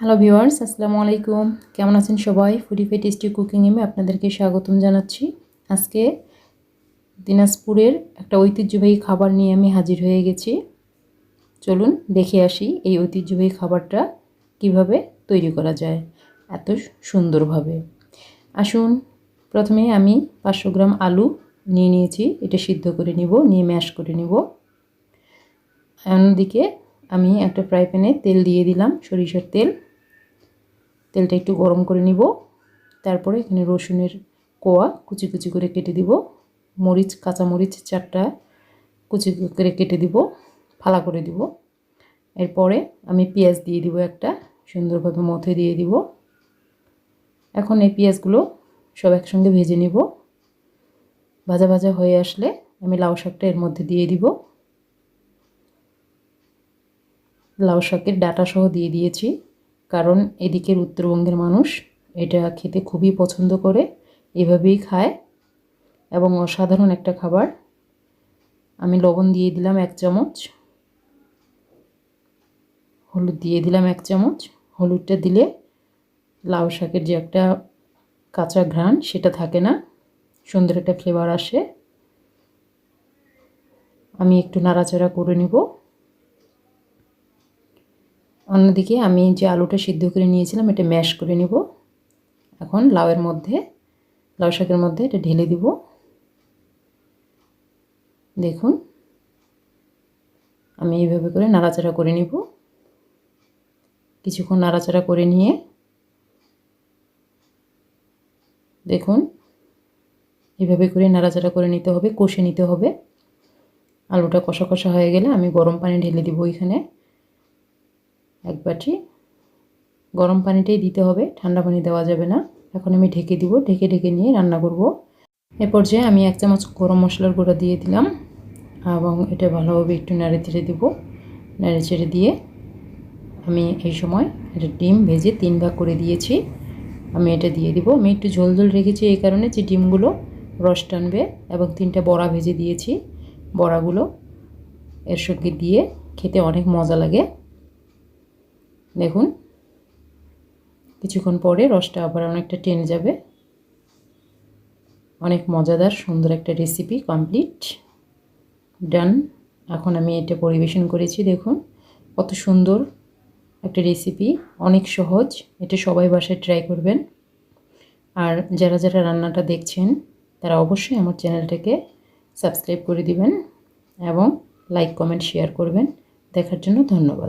Hello viewers আসসালামু আলাইকুম কেমন আছেন সবাই? ফুডি ফে টেস্টি কুকিং এমে আপনাদেরকে স্বাগতম জানাচ্ছি। আজকে দিনাজপুরের একটা ঐতিহ্যবাহী খাবার নিয়ে আমি হাজির হয়ে গেছি। চলুন দেখে আসি এই ঐতিহ্যবাহী খাবারটা কীভাবে তৈরি করা যায়, এত সুন্দরভাবে। আসুন, প্রথমে আমি পাঁচশো গ্রাম আলু নিয়ে নিয়েছি। এটা সিদ্ধ করে নিব, নিয়ে ম্যাশ করে নিব। অন্যদিকে আমি একটা ফ্রাই প্যানে তেল দিয়ে দিলাম, সরিষার তেল। তেলটা একটু গরম করে নিব। তারপরে এখানে রসুনের কোয়া কুচি কুচি করে কেটে দিব। মরিচ, কাঁচা মরিচ চারটা কুচি করে কেটে দিব, ফালা করে দিব। এরপরে আমি পেঁয়াজ দিয়ে দিব একটা, সুন্দরভাবে মথে দিয়ে দিব। এখন এই পেঁয়াজগুলো সব একসঙ্গে ভেজে নিব। ভাজা ভাজা হয়ে আসলে আমি লাউ শাকটা এর মধ্যে দিয়ে দিব। লাউ শাকের ডাটা সহ দিয়ে দিয়েছি। কারণ এদিকের উত্তরবঙ্গের মানুষ এটা খেতে খুবই পছন্দ করে, এভাবেই খায় এবং অসাধারণ একটা খাবার। আমি লবণ দিয়ে দিলাম এক চামচ। হলুদ দিয়ে দিলাম এক চামচ। হলুদটা দিলে লাউ শাকের যে একটা কাঁচা ঘ্রাণ সেটা থাকে না, সুন্দর একটা ফ্লেভার আসে। আমি একটু নাড়াচাড়া করে নেব। অন্যদিকে আমি যে আলুটা সিদ্ধ করে নিয়েছিলাম, এটা ম্যাশ করে নিব। এখন লাউয়ের মধ্যে, লাউ শাকের মধ্যে এটা ঢেলে দিব। দেখুন, আমি এইভাবে করে নাড়াচাড়া করে নিব। কিছুক্ষণ নাড়াচাড়া করে নিয়ে, দেখুন এভাবে করে নাড়াচাড়া করে নিতে হবে, কষে নিতে হবে। আলুটা কষা কষা হয়ে গেলে আমি গরম পানি ঢেলে দিব এখানে। এক বাটি। গরম পানিটাই দিতে হবে, ঠান্ডা পানি দেওয়া যাবে না। এখন আমি ঢেকে দিব, ঢেকে ঢেকে নিয়ে রান্না করব। এ পর্যায়ে আমি এক চামচ গরম মশলার গুঁড়া দিয়ে দিলাম এবং এটা ভালোভাবে একটু নেড়ে চেড়ে দেবো। নেড়ে চেড়ে দিয়ে আমি এই সময় এটা ডিম ভেজে তিন ভাগ করে দিয়েছি। আমি এটা দিয়ে দিব। আমি একটু ঝোল ঝোল রেখেছি এই কারণে যে ডিমগুলো রস টানবে এবং তিনটা বড়া ভেজে দিয়েছি। বড়াগুলো এর সঙ্গে দিয়ে খেতে অনেক মজা লাগে। দেখুন। কিছুক্ষণ পরে রসটা আবার অনেকটা টেনে যাবে। অনেক মজাদার, সুন্দর একটা রেসিপি কমপ্লিট ডান এখন আমি এটা পরিবেশন করেছি, দেখুন। কত সুন্দর একটা রেসিপি অনেক সহজ। এটা সবাই বাসায় ট্রাই করবেন। আর যারা যারা রান্নাটা দেখছেন, তারা অবশ্যই আমার চ্যানেলটাকে সাবস্ক্রাইব করে দিবেন এবং লাইক কমেন্ট শেয়ার করবেন। দেখার জন্য ধন্যবাদ।